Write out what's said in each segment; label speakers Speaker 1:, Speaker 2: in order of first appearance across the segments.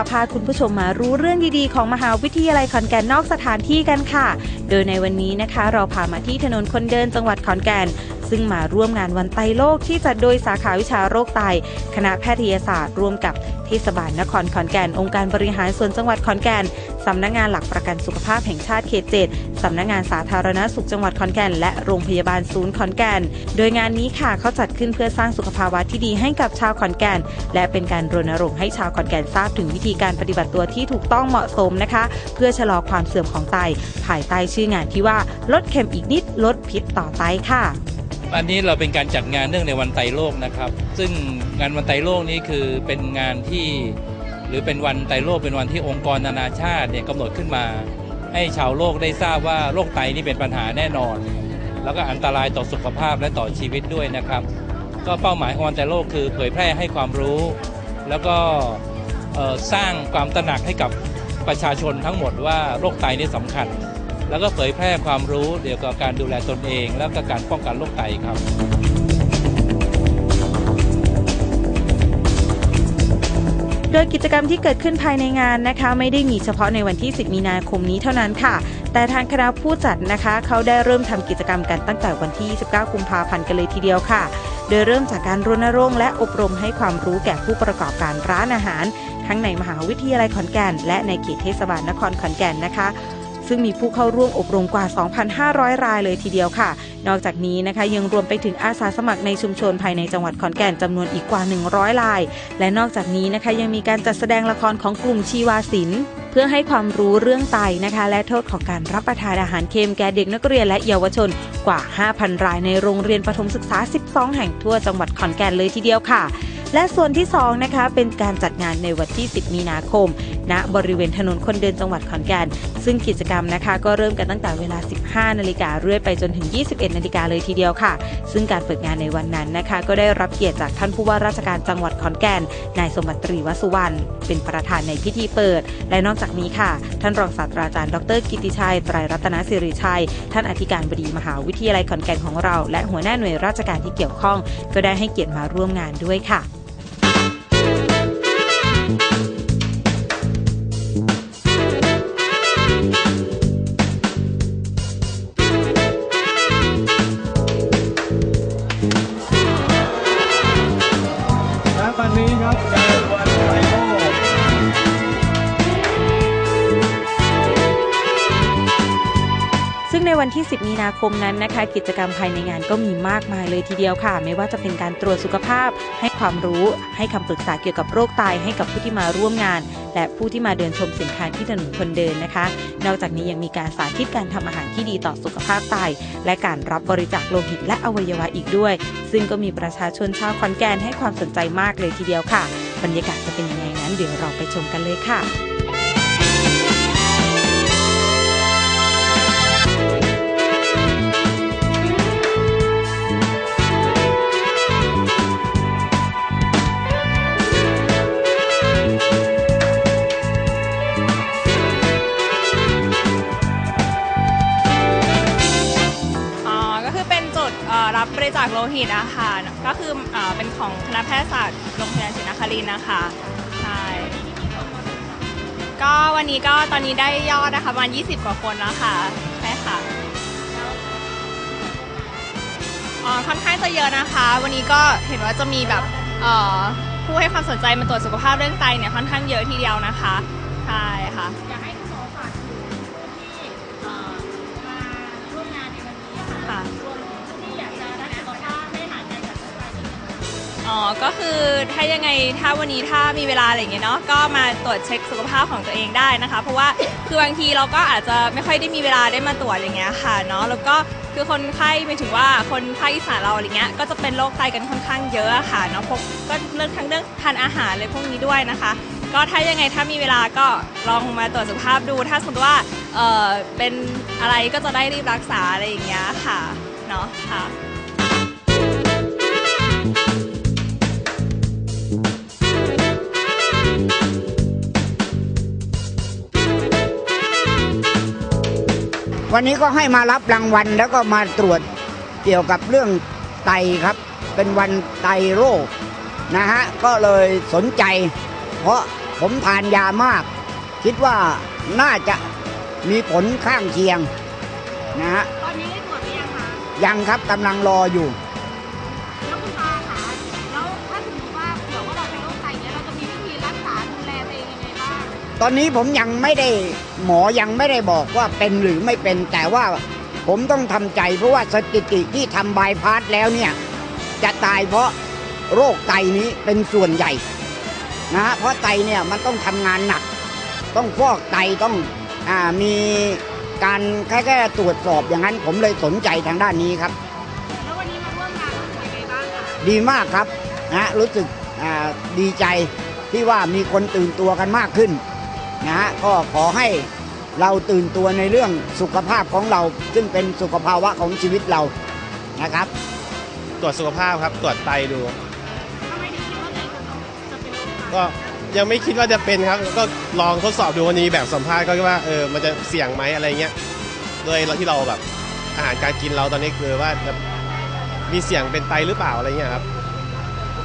Speaker 1: ะพาคุณผู้ชมมารู้เรื่องดีๆ ของมหาวิทยาลัยขอนแก่นนอกสถานที่กันค่ะ โดยในวันนี้นะคะ เราพามาที่ถนนคนเดินจังหวัดขอนแก่น ซึ่งมาร่วมงานวันไตโลกที่จัดโดยสาขาวิชาโรคไต คณะแพทยศาสตร์ร่วมกับเทศบาลนครขอนแก่น องค์การบริหารส่วนจังหวัดขอนแก่นสำนักงานหลักประกันสุขภาพแห่งชาติเขตเจ็ดสำนักงานสาธารณสุขจังหวัดขอนแก่น และโรงพยาบาลศูนย์ขอนแก่น โดยงานนี้ค่ะเขาจัดขึ้นเพื่อสร้างสุขภาวะที่ดีให้กับชาวขอนแก่น และเป็นการรณรงค์ให้ชาวขอนแก่นทราบถึงวิธีการปฏิบัติตัวที่ถูกต้องเหมาะสมนะคะ เพื่อชะลอความเสื่อมของไต ภายใต้ชื่องานที่ว่าลดเค็มอีกนิดลดพิษต่อไตค่ะ
Speaker 2: อันนี้เราเป็นการจัดงานเนื่องในวันไตโลกนะครับ ซึ่งงานวันไตโลกนี้คือเป็นงานที่หรือเป็นวันไตโลกเป็นวันที่องค์กรนานาชาติเนี่ยกำหนดขึ้นมา ให้ชาวโลกได้ทราบว่าโรคไตนี่เป็นปัญหาแน่นอน แล้วก็อันตรายต่อสุขภาพและต่อชีวิตด้วยนะครับ ก็เป้าหมายของวันไตโลกคือเผยแพร่ให้ความรู้ แล้วก็สร้างความตระหนักให้กับประชาชนทั้งหมดว่าโรคไตนี่สำคัญ แล้วก็เผยแพร่ความรู้เกี่ยวกับการดูแลตนเอง แล้วก็การป้องกันโรคไตครับ
Speaker 1: โดยกิจกรรมที่เกิดขึ้นภายในงานนะคะ ไม่ได้มีเฉพาะในวันที่ 10 มีนาคมนี้เท่านั้นค่ะ แต่ทางคณะผู้จัดนะคะ เขาได้เริ่มทำกิจกรรมกันตั้งแต่วันที่ 29 กุมภาพันธ์กันเลยทีเดียวค่ะ โดยเริ่มจากการรณรงค์และอบรมให้ความรู้แก่ผู้ประกอบการร้านอาหาร ทั้งในมหาวิทยาลัยขอนแก่น และในเขตเทศบาลนครขอนแก่นนะคะ ซึ่งมีผู้เข้าร่วมอบรมกว่า 2,500 รายเลยทีเดียวค่ะ นอกจากนี้นะคะยังรวมไปถึงอาสาสมัครในชุมชนภายในจังหวัดขอนแก่นจำนวนอีกกว่า 100ราย และนอกจากนี้นะคะยังมีการจัดแสดงละครของกลุ่มชีวาศิลป์เพื่อให้ความรู้เรื่องไตนะคะ และโทษของการรับประทานอาหารเค็มแก่เด็กนักเรียนและเยาวชนกว่า 5,000 รายในโรงเรียนประถมศึกษา 12 แห่งทั่วจังหวัดขอนแก่นเลยทีเดียวค่ะ และส่วนที่2นะคะเป็นการจัดงานในวันที่ 10 มีนาคม ณ บริเวณถนนคนเดินจังหวัดขอนแก่น ซึ่งกิจกรรมนะคะ ก็เริ่มกันตั้งแต่เวลา 15 นาฬิกาเรื่อยไปจนถึง 21 นาฬิกาเลยทีเดียวค่ะ ซึ่งการเปิดงานในวันนั้นนะคะ ก็ได้รับเกียรติจากท่านผู้ว่าราชการจังหวัดขอนแก่น นายสมบัติตรีวสุวรรณ เป็นประธานในพิธีเปิด และนอกจากนี้ค่ะ ท่านรองศาสตราจารย์ ดร กิติชัย ไตรรัตนสิริชัย ท่านอธิการบดีมหาวิทยาลัยขอนแก่นของเรา และหัวหน้าหน่วยราชการที่เกี่ยวข้อง ก็ได้ให้เกียรติมาร่วมงานด้วยค่ะ
Speaker 3: และา
Speaker 1: คมนั้นนะคะ กิจกรรมภายในงานก็มีมากมายเลยทีเดียวค่ะ ไม่ว่าจะเป็นการตรวจสุขภาพ ให้ความรู้ ให้คำปรึกษาเกี่ยวกับโรคไตให้กับผู้ที่มาร่วมงาน และผู้ที่มาเดินชมสินค้าที่ถนนคนเดินนะคะ นอกจากนี้ยังมีการสาธิตการทำอาหารที่ดีต่อสุขภาพไตและการรับบริจาคโลหิตและอวัยวะอีกด้วย ซึ่งก็มีประชาชนชาวขอนแก่นให้ความสนใจมากเลยทีเดียวค่ะ บรรยากาศจะเป็นยังไงนั้นเดี๋ยวเราไปชมกันเลยค่ะ
Speaker 4: ลินนะคะใช่ก็วันนี้ก็ตอนนี้ได้ยอดนะคะประมาณ20 กว่าคนแล้วค่ะใช่ค่ะอ๋อค่อนข้างจะเยอะนะคะ วันนี้ก็เห็นว่าจะมีแบบเอ่อผู้ให้ความสนใจมาตรวจสุขภาพเรื่องไตเนี่ยค่อนข้างเยอะทีเดียวนะคะใช่
Speaker 5: ค่ะ
Speaker 4: อ๋อ ก็คือถ้ายังไงถ้าวันนี้ถ้ามีเวลาอะไรอย่างเงี้ยเนาะก็มาตรวจเช็คสุขภาพของตัวเองได้นะคะ เพราะว่าคือบางทีเราก็อาจจะไม่ค่อยได้มีเวลาได้มาตรวจอย่างเงี้ยค่ะเนาะแล้วก็คือคนไข้ไม่ถึงว่าคนภาคอีสานเราอะไรเงี้ยก็จะเป็นโรคไตกันค่อนข้างเยอะอะค่ะเนาะพวกก็เรื่องทั้งเรื่องทานอาหารเลยพวกนี้ด้วยนะคะ ก็ถ้ายังไงถ้ามีเวลาก็ลองมาตรวจสุขภาพดู ถ้าสมมติว่าเออเป็นอะไรก็จะได้รีบรักษาอะไรอย่างเงี้ยค่ะเนาะค่ะ
Speaker 6: วันนี้ก็ให้มารับรางวัลแล้วก็มาตรวจเกี่ยวกับเรื่องไตครับ เป็นวันไตโรคนะฮะก็เลยสนใจ เพราะผมทานยามาก คิดว่าน่าจะมีผลข้างเคียงนะฮะ
Speaker 5: ตอนนี้ได้ตรวจหรือยังคะ
Speaker 6: ยังครับกำลังรออยู่
Speaker 5: แล้วคุณตาคะแล้วถ้าสมมติว่าเผื่อว่าเราเป็นโรคไตเนี่ยเราจะมีวิธีรักษาดูแลตัวเองยังไงบ้าง
Speaker 6: ตอนนี้ผมยังไม่ได้ หมอยังไม่ได้บอกว่าเป็นหรือไม่เป็น แต่ว่าผมต้องทำใจเพราะว่าสถิติที่ทำบายพาสแล้วเนี่ยจะตายเพราะโรคไตนี้เป็นส่วนใหญ่นะฮะเพราะไตเนี่ยมันต้องทำงานหนัก ต้องฟอกไตต้องอามีการแค่แค่ตรวจสอบอย่างนั้น ผมเลยสนใจทางด้านนี้ครับ
Speaker 5: แล้ววันนี้มาร่วมงานรู้สึกยังไงบ้างคะ
Speaker 6: ดีมากครับนะฮะรู้สึกอ่าดีใจที่ว่ามีคนตื่นตัวกันมากขึ้น นะฮะก็ขอให้เราตื่นตัวในเรื่องสุขภาพของเรา ซึ่งเป็นสุขภาวะของชีวิตเรานะครับ
Speaker 7: ตรวจสุขภาพครับ ตรวจไตดู
Speaker 5: ทำไมถึงคิดว่าตัวเองจะเป็นโรคไต
Speaker 7: ก็ยังไม่คิดว่าจะเป็นครับ ก็ลองทดสอบดูวันนี้แบบสัมภาษณ์ก็ว่าเออมันจะเสี่ยงไหมอะไรเงี้ยด้วยที่เราแบบอาหารการกินเราตอนนี้คือว่าจะมีเสี่ยงเป็นไตหรือเปล่าอะไรเงี้ยครับ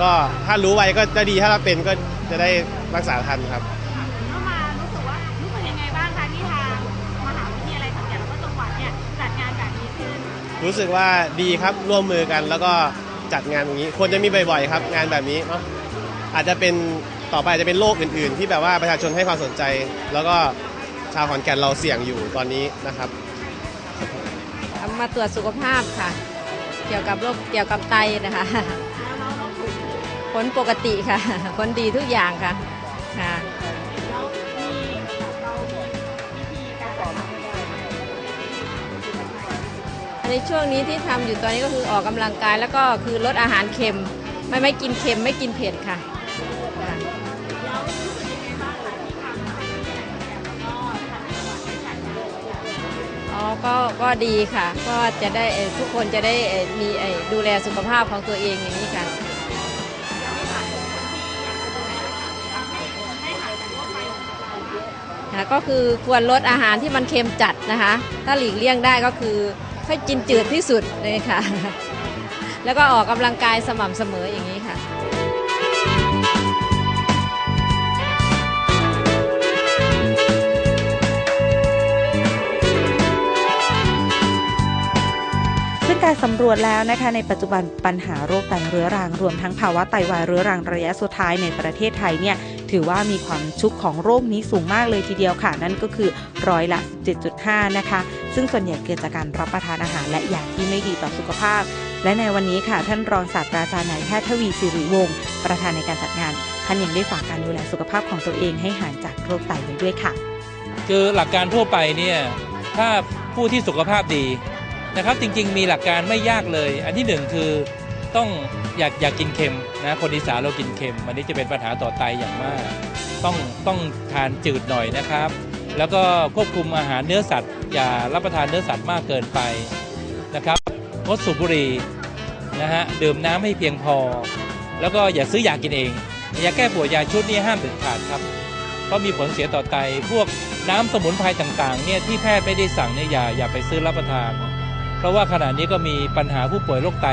Speaker 7: ก็ถ้ารู้ไว้ก็จะดีถ้าเราเป็นก็จะได้รักษาทันครับ
Speaker 5: รู้สึกว่าดี
Speaker 7: ครับร่วมมือกันแล้วก็จัดงานอย่างนี้ควรจะมีบ่อยๆครับ งานแบบนี้เนาะอาจจะเป็นต่อไปอาจจะเป็นโรคอื่นๆ ที่แบบว่าประชาชนให้ความสนใจ แล้วก็ชาวขอนแก่นเราเสี่ยงอยู่ตอนนี้นะครับ
Speaker 8: มาตรวจสุขภาพค่ะ เกี่ยวกับโรคเกี่ยวกับไตนะคะผลปกติค่ะผลดีทุกอย่างค่ะค่ะ ในช่วงนี้ที่ทำอยู่ตอนนี้ก็คือออกกำลังกายแล้วก็คือลดอาหารเค็ม ไม่ไม่กินเค็มไม่กินเผ็ดค่ะอ๋อก็ก็ดีค่ะ ก็จะได้ทุกคนจะได้มีดูแลสุขภาพของตัวเองอย่างนี้ค่ะค่ะก็คือควรลดอาหารที่มันเค็มจัดนะคะ ถ้าหลีกเลี่ยงได้ก็คือ ให้กินจืดที่สุดเลยค่ะ แล้วก็ออกกำลังกายสม่ำเสมออย่างนี้ค่ะ
Speaker 1: ซึ่งการสำรวจแล้วนะคะในปัจจุบันปัญหาโรคไตเรื้อรังรวมทั้งภาวะไตวายเรื้อรังระยะสุดท้ายในประเทศไทยเนี่ย ถือว่ามีความชุกของโรคนี้สูงมากเลยทีเดียวค่ะ นั่นก็คือร้อยละ7.5 นะคะ ซึ่งส่วนใหญ่เกิดจากการรับประทานอาหารและยาที่ไม่ดีต่อสุขภาพ และในวันนี้ค่ะ ท่านรองศาสตราจารย์นายแพทย์ทวีสิริวงศ์ประธานในการจัดงาน ท่านยังได้ฝากการดูแลสุขภาพของตัวเองให้ห่างจากโรคไตไว้ด้วยค่ะ
Speaker 2: คือหลักการทั่วไปเนี่ยถ้าผู้ที่สุขภาพดีนะครับจริงๆ มีหลักการไม่ยากเลย อันที่หนึ่งคือ ต้องอยากอยากกินเค็มนะคนอีสานเรากินเค็มอันนี้จะเป็นปัญหาต่อไตอย่างมาก ต้องต้องทานจืดหน่อยนะครับ แล้วก็ควบคุมอาหารเนื้อสัตว์ อย่ารับประทานเนื้อสัตว์มากเกินไปนะครับงดสูบบุหรี่นะฮะดื่มน้ำให้เพียงพอ แล้วก็อย่าซื้อยากินเองยาแก้ปวดยาชุดนี้ห้ามเด็ดขาดครับเพราะมีผลเสียต่อไตพวกน้ำสมุนไพรต่างๆเนี่ยที่แพทย์ไม่ได้สั่งเนี่ยอย่าอย่าไปซื้อรับประทาน เพราะว่าขณะนี้ก็มีปัญหาผู้ป่วยโรคไต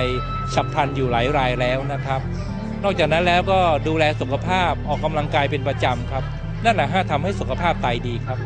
Speaker 2: ฉับพลันอยู่หลายรายแล้วนะครับ นอกจากนั้นแล้วก็ดูแลสุขภาพออกกำลังกายเป็นประจำครับ นั่นแหละฮะทำให้สุขภาพไตดีครับ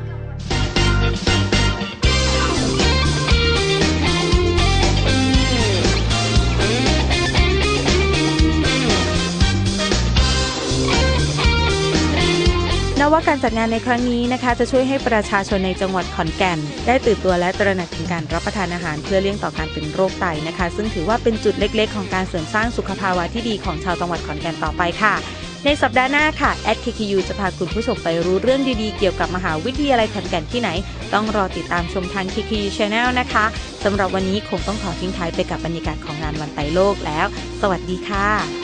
Speaker 1: ว่าการจัดงานในครั้งนี้นะคะ จะช่วยให้ประชาชนในจังหวัดขอนแก่น ได้ตื่นตัวและตระหนักถึงการรับประทานอาหารเพื่อเลี่ยงต่อการเป็นโรคไตนะคะ ซึ่งถือว่าเป็นจุดเล็ก ๆ ของการเสริมสร้างสุขภาวะที่ดีของชาวจังหวัดขอนแก่นต่อไปค่ะในสัปดาห์หน้าค่ะ @KKU จะพาคุณผู้ชมไปรู้เรื่องดีๆ เกี่ยวกับมหาวิทยาลัยขอนแก่นที่ไหน ต้องรอติดตามชมทาง KKU Channel นะคะสำหรับวันนี้คงต้องขอทิ้งท้ายไปกับบรรยากาศของงานวันไตโลกแล้ว สวัสดีค่ะ